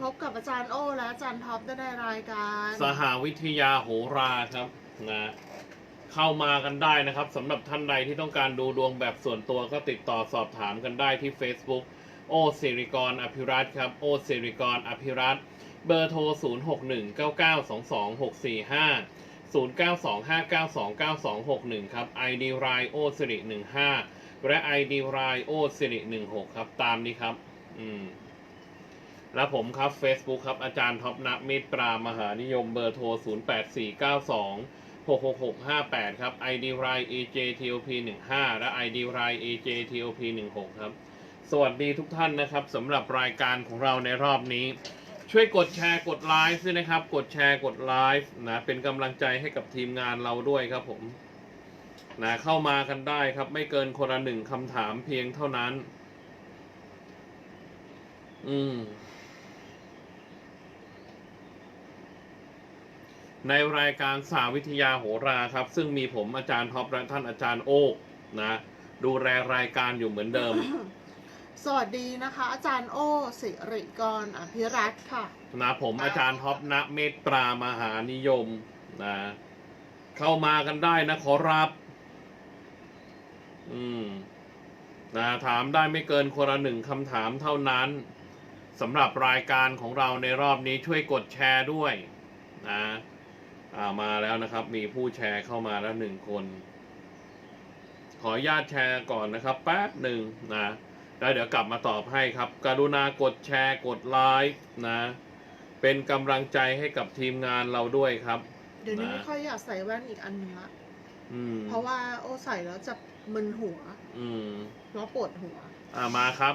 พบกับอาจารย์โอและอาจารย์ท็อปได้ในรายการสหวิทยาโหราครับนะเข้ามากันได้นะครับสำหรับท่านใดที่ต้องการดูดวงแบบส่วนตัวก็ติดต่อสอบถามกันได้ที่ Facebook โอสิริกรอภิรัตครับโอสิริกรอภิรัตเบอร์โทร 0 6 1 9 9 2 2 6 4 5 0 9 2 5 9 2 9 2 6 1 ครับ ID r i โอสิริ15และ ID r i โอสิริ16 ครับ ตามนี้ครับ อืม และผมครับ Facebook ครับ อาจารย์ท็อปณมิตรปรามหานิยมเบอร์โทร 08492 66658 ครับ ID r i AJTOP 15และ ID r i AJTOP 16ครับ สวัสดีทุกท่านนะครับสำหรับรายการของเราในรอบนี้ ช่วยกดแชร์กดไลฟ์ด้วยนะครับ กดแชร์กดไลฟ์นะเป็นกำลังใจให้กับทีมงานเราด้วยครับผมนะเข้ามากันได้ครับ ไม่เกินคนละหนึ่งคำถามเพียงเท่านั้น อืม ในรายการสาวิทยาโหราครับ ซึ่งมีผมอาจารย์ท็อปและท่านอาจารย์โอ๊กนะ ดูแลรายการอยู่เหมือนเดิม สวัสดีนะคะ อาจารย์โอสิริกรอภิรัตน์ค่ะ นะผมอาจารย์ท็อปณเมตตรามหานิยมนะเข้ามากันได้นะขอรับ อืมนะถามได้ไม่เกินคนละหนึ่งคำถามเท่านั้นสำหรับรายการของเราในรอบนี้ช่วยกดแชร์ด้วยนะ อ่ามาแล้วนะครับ มีผู้แชร์เข้ามาแล้วหนึ่งคน ขออนุญาตแชร์ก่อนนะครับ แป๊บหนึ่งนะแล้วเดี๋ยวกลับมาตอบให้ครับ กรุณากดแชร์กดไลค์นะ เป็นกำลังใจให้กับทีมงานเราด้วยครับ เดี๋ยวนี้นะไม่ค่อยอยากใส่แว่นอีกอันหนึงละอืมเพราะว่าโอใส่แล้วจะมึนหัวอืมแล้วปวดหัว อ่ามาครับ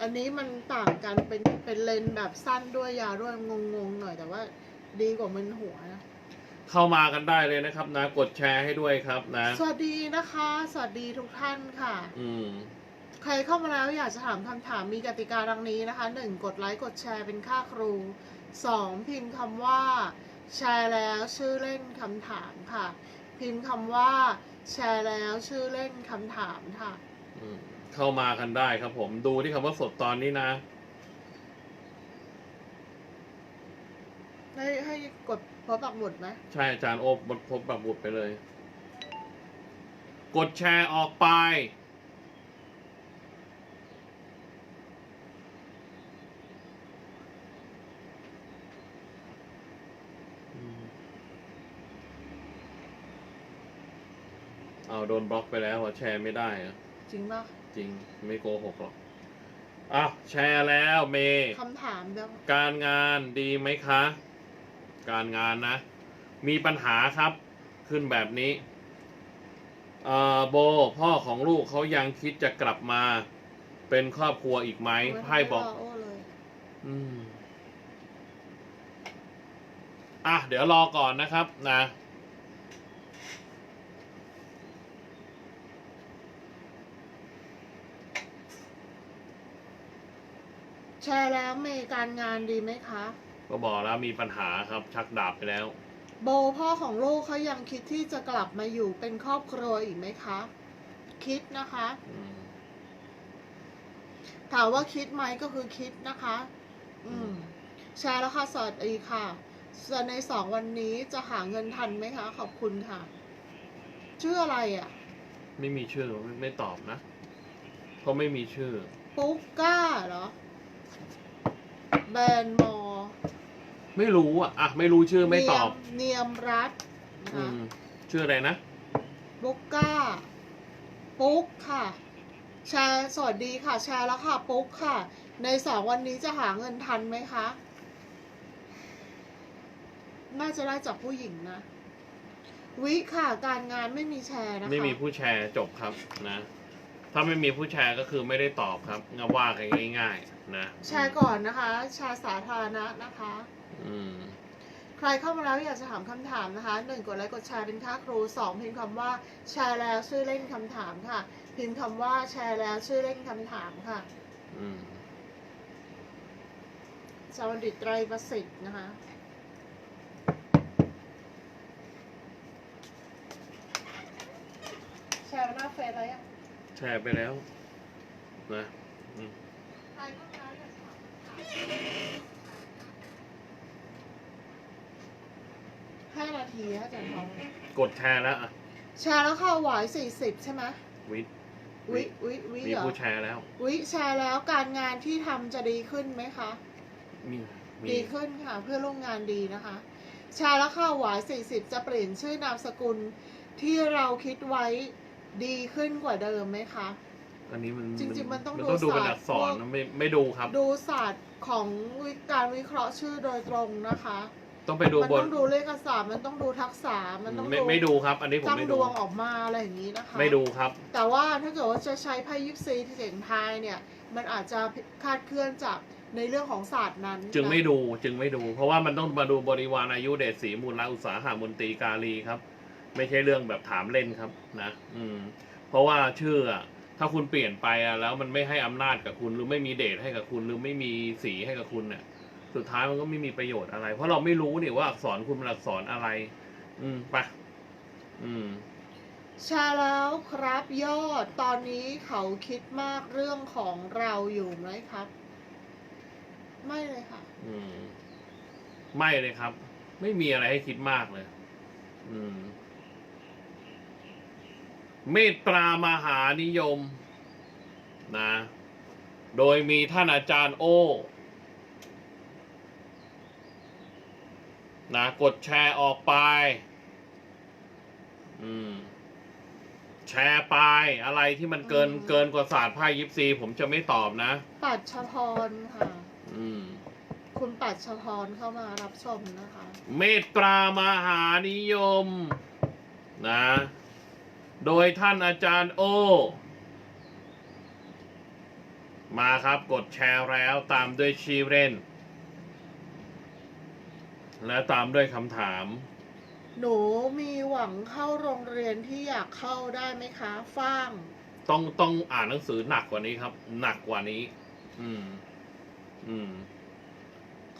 อันนี้มันต่างกันเป็นเป็นเลนส์แบบสั้นด้วยยาวด้วยงงๆหน่อยแต่ว่าดีกว่ามึนหัวนะ เข้ามากันได้เลยนะครับนะกดแชร์ให้ด้วยครับนะ สวัสดีนะคะ สวัสดีทุกท่านค่ะ อืม ใครเข้ามาแล้วอยากจะถามคำถามมีกติกาดังนี้นะคะ 1. กดไลค์กดแชร์เป็นค่าครู 2. พิมพ์คำว่า แชร์แล้วชื่อเล่นคำถามค่ะ พิมพ์คำว่า แชร์แล้วชื่อเล่นคำถามค่ะ อืมเข้ามากันได้ครับผมดูที่คำว่าสดตอนนี้นะ ให้ให้กดพอปักหมุดไหมใช่อาจารย์โอบดพบแบบบุดไปเลย กดแชร์ออกไปอืมเอาโดนบล็อกไปแล้วอะแชร์ไม่ได้อะจริงป่ะจริงไม่โกหกหรอกอะแชร์แล้วเมย์คำถามเดียว การงานดีไหมคะ การงานนะ มีปัญหาครับขึ้นแบบนี้เอ่อโบพ่อของลูกเขายังคิดจะกลับมาเป็นครอบครัวอีกไหมไพ่บอกม่รโอ้เลยอืมอะ เดี๋ยวรอก่อนนะครับนะแชร์แล้วเมย์การงานดีไหมคะ ก็บอกแล้วมีปัญหาครับชักดาบไปแล้ว โบพ่อของลูกเขายังคิดที่จะกลับมาอยู่เป็นครอบครัวอีกไหมคะ คิดนะคะ อืม ถามว่าคิดไหมก็คือคิดนะคะ อืม แชร์แล้วค่ะ สวัสดีค่ะส่วนในสองวันนี้จะหาเงินทันไหมคะ ขอบคุณค่ะ ชื่ออะไรอะ ไม่มีชื่อไม่ไม่ตอบนะเพราะไม่มีชื่อ ปุ๊กก้าเหรอ แบรนด์มอ ไม่รู้อะอะไม่รู้ชื่อไม่ตอบ เนียมรัฐอืนะมชื่ออะไรนะปุ๊กก้า ปุ๊กค่ะ แชร์สวัสดีค่ะ แชร์แล้วค่ะปุ๊กค่ะ ในสองวันนี้จะหาเงินทันไหมคะ น่าจะได้จากผู้หญิงนะ วิค่ะการงานไม่มีแชร์นะคะ ไม่มีผู้แชร์จบครับนะ ถ้าไม่มีผู้แชร์ก็คือไม่ได้ตอบครับงั้นว่ากันง่าย ๆ นะแชร์ก่อนนะคะ แชร์สาธารณะนะคะอืม ใครเข้ามาแล้วอยากจะถามคำถามนะคะหนึ่งกดไลค์กดแชร์เป็นค่าครูสองพิมพ์คำว่าแชร์แล้วชื่อเล่นคำถามค่ะ พิมพ์คำว่าแชร์แล้วชื่อเล่นคำถามค่ะอืมสวัสดีไตรประสิทธิ์นะคะแชร์หน้าเฟซอะไรอะแชร์ไปแล้วนะ อืม ใครเข้ามาแล้วอยากจะถามคำถาม นาทีนะอาจารย์ทองกดแชร์แล้วอะแชร์แล้วค่ะหวายสี่สิบใช่ไหมวิทวิวิวิมีเหรอผู้แชร์แล้ว วิแชร์แล้วการงานที่ทำจะดีขึ้นไหมคะ มีมีดีขึ้นค่ะ เพื่อร่วมงานดีนะคะ แชร์แล้วค่ะหวายสี่สิบจะเปลี่ยนชื่อนามสกุลที่เราคิดไว้ดีขึ้นกว่าเดิมไหมคะ อันนี้มันจริงๆมันต้องมันดูต้องดูเป็นศาสตร์อักษรพวก นะไม่ไม่ดูครับ ดูศาสตร์ของวิการวิเคราะห์ชื่อโดยตรงนะคะ ต้องไปดูมันบนต้องดูเลขศาสตร์มันต้องดูทักษะมันต้องไม่ไม่ดูครับ อันนี้ผมตั้งไม่ดดู วงออกมาอะไรอย่างนี้นะคะ ไม่ดูครับ แต่ว่าถ้าเกิดว่าจะใช้ไพ่ยิปซีที่เสียงทายเนี่ย มันอาจจะคลาดเคลื่อนจากในเรื่องของศาสตร์นั้นจึงนะไม่ดูจึงไม่ดู เพราะว่ามันต้องมาดูบริวารอายุเดชศรีมูลละอุตสาหามนตรีกาลีครับ ไม่ใช่เรื่องแบบถามเล่นครับนะอืมเพราะว่าชื่ออะถ้าคุณเปลี่ยนไปอะแล้วมันไม่ให้อำนาจกับคุณหรือไม่มีเดชให้กับคุณ หรือไม่มีสีให้กับคุณเนี่ย สุดท้ายมันก็ไม่มีประโยชน์อะไร เพราะเราไม่รู้นี่ว่าอักษรคุณเป็นอักษรอะไร อืมไปอืมใชาแล้วครับยอดตอนนี้เขาคิดมากเรื่องของเราอยู่ไหมครับ ไม่เลยค่ะ อืม ไม่เลยครับ ไม่มีอะไรให้คิดมากเลย อืม เมตตามหานิยม นะ โดยมีท่านอาจารย์โอ นะกดแชร์ออกไป อืม แชร์ไปอะไรที่มันเกินอืมเกินกว่าศาสตร์ไพ่ยิปซี ผมจะไม่ตอบนะ ปัดชพรค่ะ อืม คุณปัดชพรเข้ามารับชมนะคะ เมตตามหานิยม นะ โดยท่านอาจารย์โอ มาครับกดแชร์แล้วตามด้วยชีเรน และตามด้วยคำถาม หนูมีหวังเข้าโรงเรียนที่อยากเข้าได้ไหมคะฟ้าง ต้องต้องอ่านหนังสือหนักกว่านี้ครับ หนักกว่านี้ อืม อืม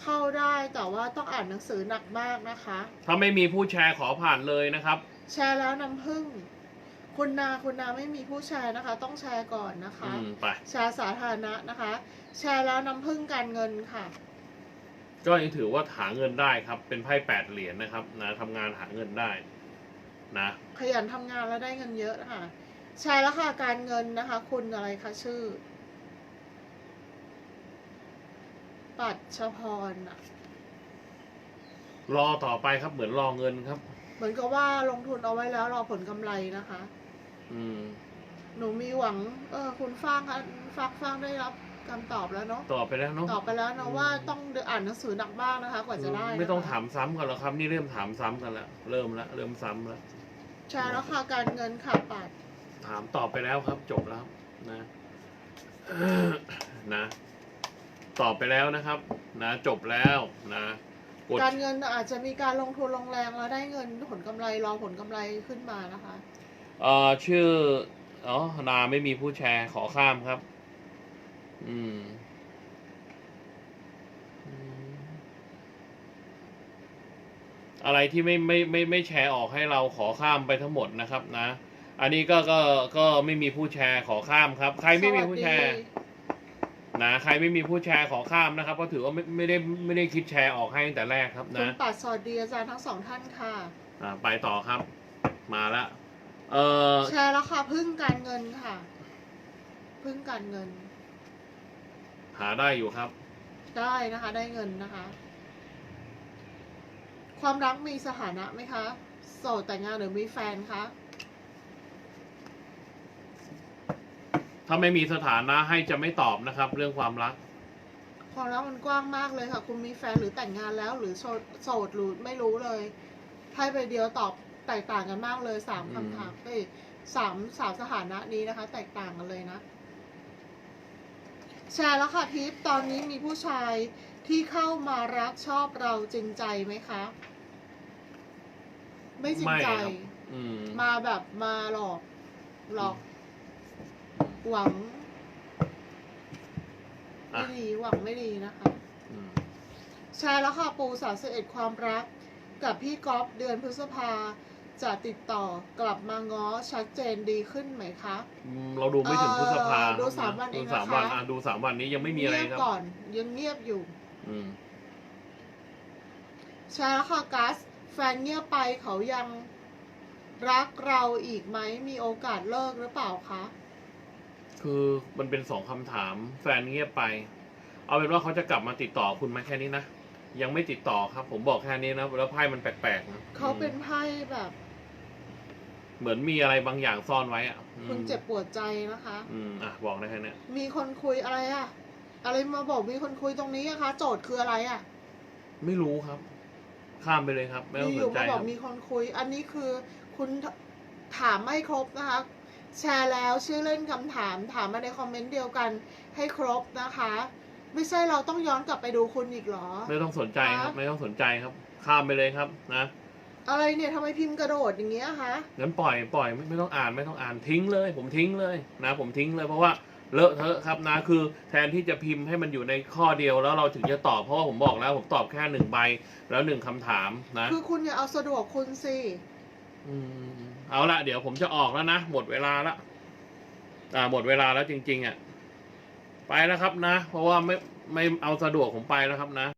เข้าได้แต่ว่าต้องอ่านหนังสือหนักมากนะคะ ถ้าไม่มีผู้แชร์ขอผ่านเลยนะครับ แชร์แล้วน้ำผึ้งคุณนาคุณนาไม่มีผู้แชร์นะคะ ต้องแชร์ก่อนนะคะ อืม ไป แชร์สาธารณะนะคะ แชร์แล้วน้ำผึ้งการเงินค่ะ ก็ยังถือว่าหาเงินได้ครับ เป็นไพ่แปดเหรียญนะครับนะทำงานหาเงินได้นะขยันทำงานแล้วได้เงินเยอะนะคะแชร์แล้วค่ะการเงินนะคะ คุณอะไรคะชื่อ ปัดชพรน่ะรอต่อไปครับเหมือนรอเงินครับ เหมือนกับว่าลงทุนเอาไว้แล้วรอผลกำไรนะคะ อืม หนูมีหวัง เออ คุณฟ้างคะฟักฟ้างได้รับ คำตอบแล้วเนาะตอบไปแล้วเนาะตอบไปแล้วนะว่าต้องอ่านหนังสือหนักบ้างนะคะ กว่าจะได้นะคะไม่ต้องถามซ้ำกันแล้วครับ นี่เริ่มถามซ้ำกันแล้วเริ่มแล้วเริ่มซ้ำแล้วแชร์แล้วค่ะการเงินค่ะปัดถามตอบไปแล้วครับ จบแล้วนะนะ ตอบไปแล้วนะครับ นะ จบแล้วนะกดการเงินอาจจะมีการลงทุนลงแรงแล้วได้เงินผลกำไรรอผลกำไรขึ้นมานะคะ เอ่อชื่ออ๋อนาไม่มีผู้แชร์ขอข้ามครับ อืมอืมอะไรที่ไม่ไม่ไม่ไม่แชร์ออกให้เราขอข้ามไปทั้งหมดนะครับนะ อันนี้ก็ก็ก็ไม่มีผู้แชร์ขอข้ามครับ ใครไม่มีผู้แชร์สวัสดีนะใครไม่มีผู้แชร์ขอข้ามนะครับก็ถือว่าไม่ไม่ได้ไม่ได้คิดแชร์ออกให้ตั้งแต่แรกครับคุณนะปัดสวัสดีอาจารย์ทั้งสองท่านค่ะอ่าไปต่อครับ มาละเออแชร์แล้วค่ะพึ่งการเงินค่ะ พึ่งการเงิน หาได้อยู่ครับ ได้นะคะ ได้เงินนะคะ ความรักมีสถานะไหมคะ โสดแต่งงานหรือมีแฟนคะ ถ้าไม่มีสถานะให้จะไม่ตอบนะครับ เรื่องความรัก ความรักมันกว้างมากเลยค่ะ คุณมีแฟนหรือแต่งงานแล้ว หรือโสดโสดหรือไม่รู้เลยไพ่ใบเดียวตอบแตกต่างกันมากเลยสามอืมคำถามเอ้ยสามสามสถานะนี้นะคะ แตกต่างกันเลยนะ แชร์แล้วค่ะทิปตอนนี้มีผู้ชายที่เข้ามารักชอบเราจริงใจไหมคะ ไม่จริงไม่ใจครับ อืมมาแบบมาหลอก หลอก หวังอะไม่ดีหวังไม่ดีนะคะ อืมแชร์แล้วค่ะปูสาวสิเอ็ดความรัก กับพี่ก๊อฟเดือนพฤษภา จะติดต่อกลับมาง้อชัดเจนดีขึ้นไหมคะ อืมเราดูไม่ถึงพฤษภาเอ่อดูครับสามวันเองดูสามนะคะวันอะดูสามวันนี้ยังไม่มีอะไรเงียบครับ ก่อนยังเงียบอยู่ อืมแชร์แล้วค่ะกัสแฟนเงียบไปเขายังรักเราอีกไหมมีโอกาสเลิกหรือเปล่าคะคือมันเป็นสองคำถาม แฟนเงียบไป เอาเป็นว่าเขาจะกลับมาติดต่อคุณไหมแค่นี้นะยังไม่ติดต่อครับ ผมบอกแค่นี้นะแล้วไพ่มันแปลกๆนะเขาเป็นอืมไพ่แบบ เหมือนมีอะไรบางอย่างซ่อนไว้อะอืมคุณเจ็บปวดใจนะคะ อืมอะบอกได้แค่เนี้ยมีคนคุยอะไรอะอะไรมาบอกมีคนคุยตรงนี้อะคะ โจทย์คืออะไรอะไม่รู้ครับ ข้ามไปเลยครับ ไม่ต้องมีสอยู่นใจมาบคอรักบมีคนคุย อันนี้คือคุณถามไม่ครบนะคะ แชร์แล้วชื่อเล่นคำถาม ถามมาในคอมเมนต์เดียวกันให้ครบนะคะ ไม่ใช่เราต้องย้อนกลับไปดูคุณอีกเหรอ ไม่ต้องสนใจครับคะไม่ต้องสนใจครับ ข้ามไปเลยครับ นะ อะไรเนี่ยทำไมพิมพ์กระโดดอย่างเงี้ยคะงั้นปล่อยปล่อยไม่ไม่ต้องอ่านไม่ต้องอ่านทิ้งเลย ผมทิ้งเลยนะผมทิ้งเลยเพราะว่าเลอะเทอะครับนะคือแทนที่จะพิมพ์ให้มันอยู่ในข้อเดียวแล้วเราถึงจะตอบเพราะว่าผมบอกแล้ว ผมตอบแค่หนึ่งใบแล้วหนึ่งคำถามนะคือคุณอย่าเอาสะดวกคุณสิอืมเอาละเดี๋ยวผมจะออกแล้วนะหมดเวลาละอ่าหมดเวลาแล้วจริง ๆอะไปแล้วครับนะ เพราะว่าไม่ไม่เอาสะดวกผมไปแล้วครับนะ